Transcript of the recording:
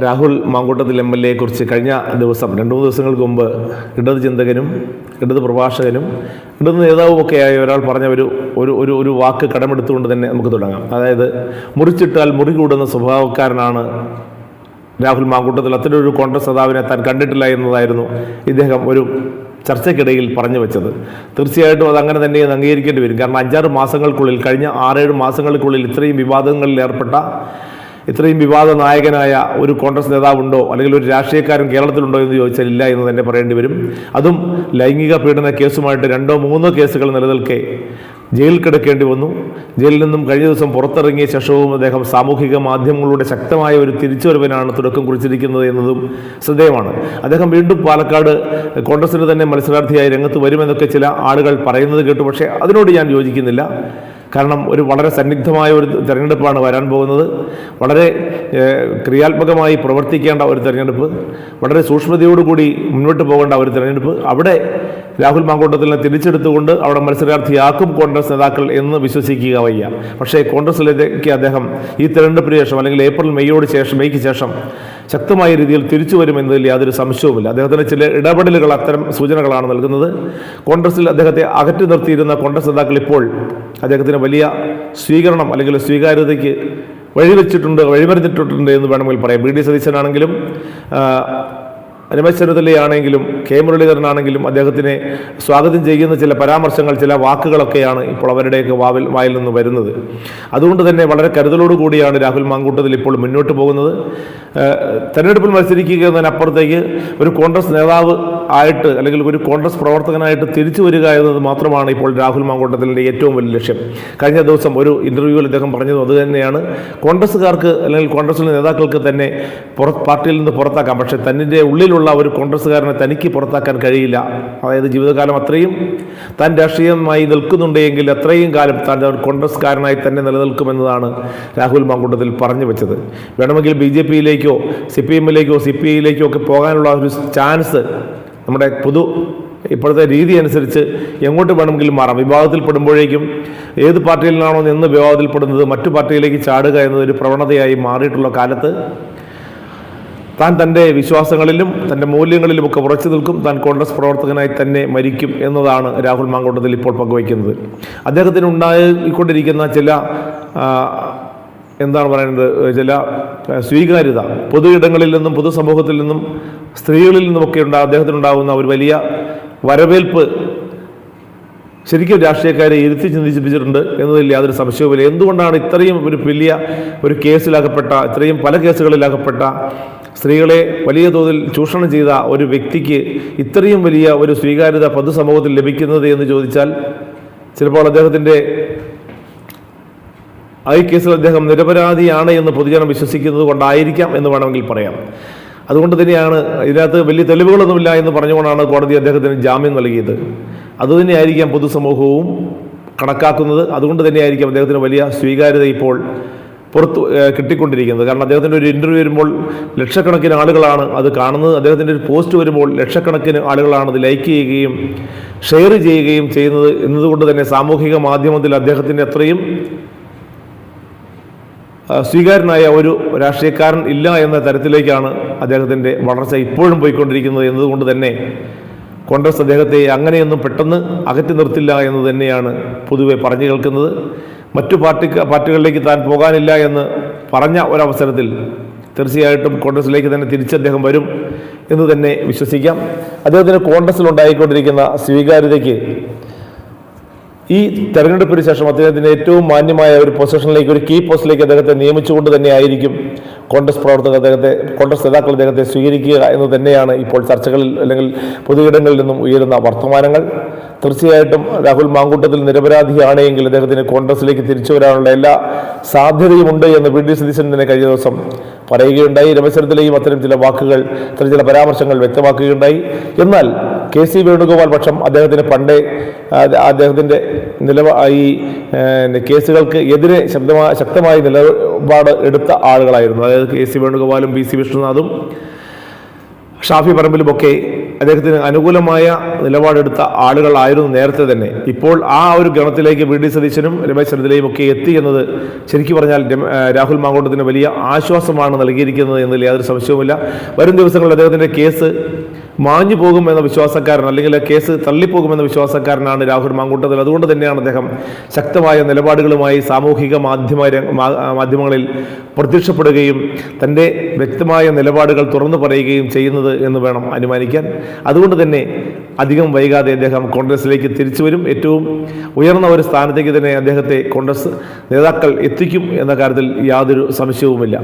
Rahul Mamkootathil M L എയെ കുറിച്ച് കഴിഞ്ഞ ദിവസം രണ്ട് മൂന്ന് ദിവസങ്ങൾക്ക് മുമ്പ് ഇടത് ചിന്തകനും ഇടത് പ്രഭാഷകനും ഇടത് നേതാവുമൊക്കെയായ ഒരാൾ പറഞ്ഞ ഒരു ഒരു ഒരു ഒരു വാക്ക് കടമെടുത്തുകൊണ്ട് തന്നെ നമുക്ക് തുടങ്ങാം. അതായത് മുറിച്ചിട്ടാൽ മുറി കൂടുന്ന സ്വഭാവക്കാരനാണ് രാഹുൽ മാങ്കൂട്ടത്തിൽ. അത്ര ഒരു കോൺഗ്രസ് നേതാവിനെ താൻ കണ്ടിട്ടില്ല എന്നതായിരുന്നു ഇദ്ദേഹം ഒരു ചർച്ചയ്ക്കിടയിൽ പറഞ്ഞു വെച്ചത്. തീർച്ചയായിട്ടും അത് അങ്ങനെ തന്നെ അംഗീകരിക്കേണ്ടി വരും. കാരണം അഞ്ചാറ് മാസങ്ങൾക്കുള്ളിൽ കഴിഞ്ഞ ആറേഴ് മാസങ്ങൾക്കുള്ളിൽ ഇത്രയും വിവാദങ്ങളിൽ ഏർപ്പെട്ട ഇത്രയും വിവാദ നായകനായ ഒരു കോൺഗ്രസ് നേതാവുണ്ടോ? അല്ലെങ്കിൽ ഒരു രാഷ്ട്രീയക്കാരൻ കേരളത്തിലുണ്ടോ എന്ന് ചോദിച്ചാൽ ഇല്ല എന്ന് തന്നെ പറയേണ്ടി വരും. അതും ലൈംഗിക പീഡന കേസുമായിട്ട് രണ്ടോ മൂന്നോ കേസുകൾ നിലനിൽക്കെ ജയിലിൽ കിടക്കേണ്ടി വന്നു. ജയിലിൽ നിന്നും കഴിഞ്ഞ ദിവസം പുറത്തിറങ്ങിയ ശേഷവും അദ്ദേഹം സാമൂഹിക മാധ്യമങ്ങളുടെ ശക്തമായ ഒരു തിരിച്ചുവരവിനാണ് തുടക്കം കുറിച്ചിരിക്കുന്നത് എന്നതും ശ്രദ്ധേയമാണ്. അദ്ദേഹം വീണ്ടും പാലക്കാട് കോൺഗ്രസിന് തന്നെ മത്സരാർത്ഥിയായി രംഗത്ത് വരുമെന്നൊക്കെ ചില ആളുകൾ പറയുന്നത് കേട്ടു. പക്ഷേ അതിനോട് ഞാൻ യോജിക്കുന്നില്ല. കാരണം ഒരു വളരെ സന്നിഗ്ധമായ ഒരു തെരഞ്ഞെടുപ്പാണ് വരാൻ പോകുന്നത്. വളരെ ക്രിയാത്മകമായി പ്രവർത്തിക്കേണ്ട ഒരു തിരഞ്ഞെടുപ്പ്. വളരെ സൂക്ഷ്മതയോടുകൂടി മുന്നോട്ട് പോകേണ്ട ഒരു തിരഞ്ഞെടുപ്പ്. അവിടെ രാഹുൽ മാങ്കോട്ടത്തിനെ തിരിച്ചെടുത്തുകൊണ്ട് അവിടെ മത്സരാർത്ഥിയാക്കും കോൺഗ്രസ് നേതാക്കൾ എന്ന് വിശ്വസിക്കുക വയ്യ. പക്ഷേ കോൺഗ്രസിലേക്ക് അദ്ദേഹം ഈ തെരഞ്ഞെടുപ്പിന് ശേഷം അല്ലെങ്കിൽ ഏപ്രിൽ മെയ്യോട് ശേഷം മെയ്ക്ക് ശേഷം ശക്തമായ രീതിയിൽ തിരിച്ചു വരുമെന്നതിൽ യാതൊരു സംശയവുമില്ല. അദ്ദേഹത്തിന് ചില ഇടപെടലുകൾ അത്തരം സൂചനകളാണ് നൽകുന്നത്. കോൺഗ്രസിൽ അദ്ദേഹത്തെ അകറ്റി നിർത്തിയിരുന്ന കോൺഗ്രസ് നേതാക്കൾ ഇപ്പോൾ അദ്ദേഹത്തിന് വലിയ സ്വീകരണം അല്ലെങ്കിൽ സ്വീകാര്യതയ്ക്ക് വഴിവെച്ചിട്ടുണ്ട് വഴിമറിഞ്ഞിട്ടുണ്ട് എന്ന് വേണമെങ്കിൽ പറയാം. ബി ഡി സതീശനാണെങ്കിലും ചെന്നിത്തലയാണെങ്കിലും കെ മുരളീധരനാണെങ്കിലും അദ്ദേഹത്തിനെ സ്വാഗതം ചെയ്യുന്ന ചില പരാമർശങ്ങൾ ചില വാക്കുകളൊക്കെയാണ് ഇപ്പോൾ അവരുടെയൊക്കെ വാവിൽ വായിൽ നിന്ന് വരുന്നത്. അതുകൊണ്ട് തന്നെ വളരെ കരുതലോടു കൂടിയാണ് രാഹുൽ മാങ്കൂട്ടത്തിൽ ഇപ്പോൾ മുന്നോട്ട് പോകുന്നത്. തെരഞ്ഞെടുപ്പിൽ മത്സരിക്കുക എന്നതിനപ്പുറത്തേക്ക് ഒരു കോൺഗ്രസ് നേതാവ് ആയിട്ട് അല്ലെങ്കിൽ ഒരു കോൺഗ്രസ് പ്രവർത്തകനായിട്ട് തിരിച്ചു വരിക എന്നത് മാത്രമാണ് ഇപ്പോൾ രാഹുൽ മാങ്കൂട്ടത്തിന്റെ ഏറ്റവും വലിയ ലക്ഷ്യം. കഴിഞ്ഞ ദിവസം ഒരു ഇന്റർവ്യൂവിൽ അദ്ദേഹം പറഞ്ഞത് അതുതന്നെയാണ് കോൺഗ്രസ്സുകാർക്ക് അല്ലെങ്കിൽ കോൺഗ്രസിലെ നേതാക്കൾക്ക് തന്നെ പുറ പാർട്ടിയിൽ നിന്ന് പുറത്താക്കാം. പക്ഷേ തന്നിന്റെ ഉള്ളിലുള്ള ഒരു കോൺഗ്രസ്സുകാരനെ തനിക്ക് പുറത്താക്കാൻ കഴിയില്ല. അതായത് ജീവിതകാലം അത്രയും താൻ രാഷ്ട്രീയമായി നിൽക്കുന്നുണ്ടെങ്കിൽ അത്രയും കാലം താൻ കോൺഗ്രസ്സുകാരനായി തന്നെ നിലനിൽക്കുമെന്നതാണ് രാഹുൽ മാങ്കൂട്ടത്തിൽ പറഞ്ഞു വെച്ചത്. വേണമെങ്കിൽ ബി ജെ പിയിലേക്കോ സി പി എമ്മിലേക്കോ സി പി ഐയിലേക്കോ ഒക്കെ പോകാനുള്ള ഒരു ചാൻസ് നമ്മുടെ പൊതു ഇപ്പോഴത്തെ രീതി അനുസരിച്ച് എങ്ങോട്ട് വേണമെങ്കിലും മാറാം. വിഭാഗത്തിൽപ്പെടുമ്പോഴേക്കും ഏത് പാർട്ടിയിൽ നിന്നാണോ നിന്ന് വിഭാഗത്തിൽപ്പെടുന്നത് മറ്റു പാർട്ടിയിലേക്ക് ചാടുക എന്നതൊരു പ്രവണതയായി മാറിയിട്ടുള്ള കാലത്ത് താൻ തന്റെ വിശ്വാസങ്ങളിലും തന്റെ മൂല്യങ്ങളിലും ഒക്കെ ഉറച്ചു നിൽക്കും. താൻ കോൺഗ്രസ് പ്രവർത്തകനായി തന്നെ മരിക്കും എന്നതാണ് രാഹുൽ മാങ്കോട്ടത്തിൽ ഇപ്പോൾ പങ്കുവയ്ക്കുന്നത്. അദ്ദേഹത്തിന് ഉണ്ടായിക്കൊണ്ടിരിക്കുന്ന ചില എന്താണ് പറയുന്നത് ചില സ്വീകാര്യത പൊതു ഇടങ്ങളിൽ നിന്നും പൊതുസമൂഹത്തിൽ നിന്നും സ്ത്രീകളിൽ നിന്നുമൊക്കെ ഉണ്ടാ അദ്ദേഹത്തിനുണ്ടാകുന്ന ഒരു വലിയ വരവേൽപ്പ് ശരിക്കും രാഷ്ട്രീയക്കാരെ ഇരുത്തി ചിന്തിച്ചിപ്പിച്ചിട്ടുണ്ട് എന്നതിൽ യാതൊരു സംശയവുമില്ല. എന്തുകൊണ്ടാണ് ഇത്രയും ഒരു വലിയ ഒരു കേസിലാകപ്പെട്ട ഇത്രയും പല കേസുകളിലകപ്പെട്ട സ്ത്രീകളെ വലിയ തോതിൽ ചൂഷണം ചെയ്ത ഒരു വ്യക്തിക്ക് ഇത്രയും വലിയ ഒരു സ്വീകാര്യത പൊതുസമൂഹത്തിൽ ലഭിക്കുന്നത് എന്ന് ചോദിച്ചാൽ ചിലപ്പോൾ അദ്ദേഹത്തിന്റെ ഈ കേസിൽ അദ്ദേഹം നിരപരാധിയാണ് എന്ന് പൊതുജനം വിശ്വസിക്കുന്നത് കൊണ്ടായിരിക്കാം എന്ന് വേണമെങ്കിൽ പറയാം. അതുകൊണ്ട് തന്നെയാണ് ഇതിനകത്ത് വലിയ തെളിവുകളൊന്നുമില്ല എന്ന് പറഞ്ഞുകൊണ്ടാണ് കോടതി അദ്ദേഹത്തിന് ജാമ്യം നൽകിയത്. അതുതന്നെയായിരിക്കാം പൊതുസമൂഹവും കണക്കാക്കുന്നത്. അതുകൊണ്ട് തന്നെയായിരിക്കും അദ്ദേഹത്തിന് വലിയ സ്വീകാര്യത ഇപ്പോൾ പുറത്ത് കിട്ടിക്കൊണ്ടിരിക്കുന്നത്. കാരണം അദ്ദേഹത്തിന്റെ ഒരു ഇന്റർവ്യൂ വരുമ്പോൾ ലക്ഷക്കണക്കിന് ആളുകളാണ് അത് കാണുന്നത്. അദ്ദേഹത്തിന്റെ ഒരു പോസ്റ്റ് വരുമ്പോൾ ലക്ഷക്കണക്കിന് ആളുകളാണ് അത് ലൈക്ക് ചെയ്യുകയും ഷെയർ ചെയ്യുകയും ചെയ്യുന്നത് എന്നതുകൊണ്ട് തന്നെ സാമൂഹിക മാധ്യമത്തിൽ അദ്ദേഹത്തിന്റെ അത്രയും സ്വീകാരനായ ഒരു രാഷ്ട്രീയക്കാരൻ ഇല്ല എന്ന തരത്തിലേക്കാണ് അദ്ദേഹത്തിന്റെ വളർച്ച ഇപ്പോഴും പോയിക്കൊണ്ടിരിക്കുന്നത് എന്നതുകൊണ്ട് തന്നെ കോൺഗ്രസ് അദ്ദേഹത്തെ അങ്ങനെയൊന്നും പെട്ടെന്ന് അകറ്റി നിർത്തില്ല എന്ന് തന്നെയാണ് പൊതുവെ പറഞ്ഞു കേൾക്കുന്നത്. മറ്റു പാർട്ടി പാർട്ടികളിലേക്ക് താൻ പോകാനില്ല എന്ന് പറഞ്ഞ ഒരവസരത്തിൽ തീർച്ചയായിട്ടും കോൺഗ്രസിലേക്ക് തന്നെ തിരിച്ച് അദ്ദേഹം വരും എന്ന് തന്നെ വിശ്വസിക്കാം. അദ്ദേഹത്തിന് കോൺഗ്രസിൽ ഉണ്ടായിക്കൊണ്ടിരിക്കുന്ന സ്വീകാര്യതയ്ക്ക് ഈ തെരഞ്ഞെടുപ്പിന് ശേഷം അദ്ദേഹത്തിന് ഏറ്റവും മാന്യമായ ഒരു പൊസിഷനിലേക്ക് ഒരു കീ പോസ്റ്റിലേക്ക് അദ്ദേഹത്തെ നിയമിച്ചുകൊണ്ട് തന്നെയായിരിക്കും കോൺഗ്രസ് പ്രവർത്തകർ അദ്ദേഹത്തെ കോൺഗ്രസ് നേതാക്കൾ അദ്ദേഹത്തെ സ്വീകരിക്കുക എന്ന് തന്നെയാണ് ഇപ്പോൾ ചർച്ചകളിൽ അല്ലെങ്കിൽ പൊതുയിടങ്ങളിൽ നിന്നും ഉയരുന്ന വർത്തമാനങ്ങൾ. തീർച്ചയായിട്ടും രാഹുൽ മാങ്കൂട്ടത്തിൽ നിരപരാധിയാണ് എങ്കിൽ അദ്ദേഹത്തിന് കോൺഗ്രസിലേക്ക് തിരിച്ചു വരാനുള്ള എല്ലാ സാധ്യതയുമുണ്ട് എന്ന് വി ഡി സതീശൻ തന്നെ കഴിഞ്ഞ ദിവസം പറയുകയുണ്ടായി. രമേശ്വരത്തിലെയും അത്തരം ചില വാക്കുകൾ അത്തരം ചില പരാമർശങ്ങൾ വ്യക്തമാക്കുകയുണ്ടായി. എന്നാൽ കെ സി വേണുഗോപാൽ പക്ഷം അദ്ദേഹത്തിന് പണ്ടേ അദ്ദേഹത്തിന്റെ നിലപാ ഈ കേസുകൾക്ക് എതിരെ ശബ്ദമായ ശക്തമായ നിലപാട് എടുത്ത ആളുകളായിരുന്നു. അതായത് കെ സി വേണുഗോപാലും പി സി വിഷ്ണുനാഥും ഷാഫി പറമ്പിലുമൊക്കെ അദ്ദേഹത്തിന് അനുകൂലമായ നിലപാടെടുത്ത ആളുകളായിരുന്നു നേരത്തെ തന്നെ. ഇപ്പോൾ ആ ഒരു ഗണത്തിലേക്ക് വി ഡി സതീശനും രമേശ് ചെന്നിത്തലയും ഒക്കെ എത്തി എന്നത് ശരിക്കും പറഞ്ഞാൽ രാഹുൽ മാങ്കോട്ടത്തിന് വലിയ ആശ്വാസമാണ് നൽകിയിരിക്കുന്നത് എന്നതിൽ യാതൊരു സംശയവുമില്ല. വരും ദിവസങ്ങളിൽ അദ്ദേഹത്തിന്റെ കേസ് മാഞ്ഞു പോകുമെന്ന വിശ്വാസക്കാരൻ അല്ലെങ്കിൽ കേസ് തള്ളിപ്പോകുമെന്ന വിശ്വാസക്കാരനാണ് രാഹുൽ മാങ്കൂട്ടത്തിൽ. അതുകൊണ്ട് തന്നെയാണ് അദ്ദേഹം ശക്തമായ നിലപാടുകളുമായി സാമൂഹിക മാധ്യമ മാധ്യമങ്ങളിൽ പ്രത്യക്ഷപ്പെടുകയും തന്റെ വ്യക്തമായ നിലപാടുകൾ തുറന്നു പറയുകയും ചെയ്യുന്നത് എന്ന് വേണം അനുമാനിക്കാൻ. അതുകൊണ്ട് തന്നെ അധികം വൈകാതെ അദ്ദേഹം കോൺഗ്രസിലേക്ക് തിരിച്ചു വരും. ഏറ്റവും ഉയർന്ന ഒരു സ്ഥാനത്തേക്ക് തന്നെ അദ്ദേഹത്തെ കോൺഗ്രസ് നേതാക്കൾ എത്തിക്കും എന്ന കാര്യത്തിൽ യാതൊരു സംശയവുമില്ല.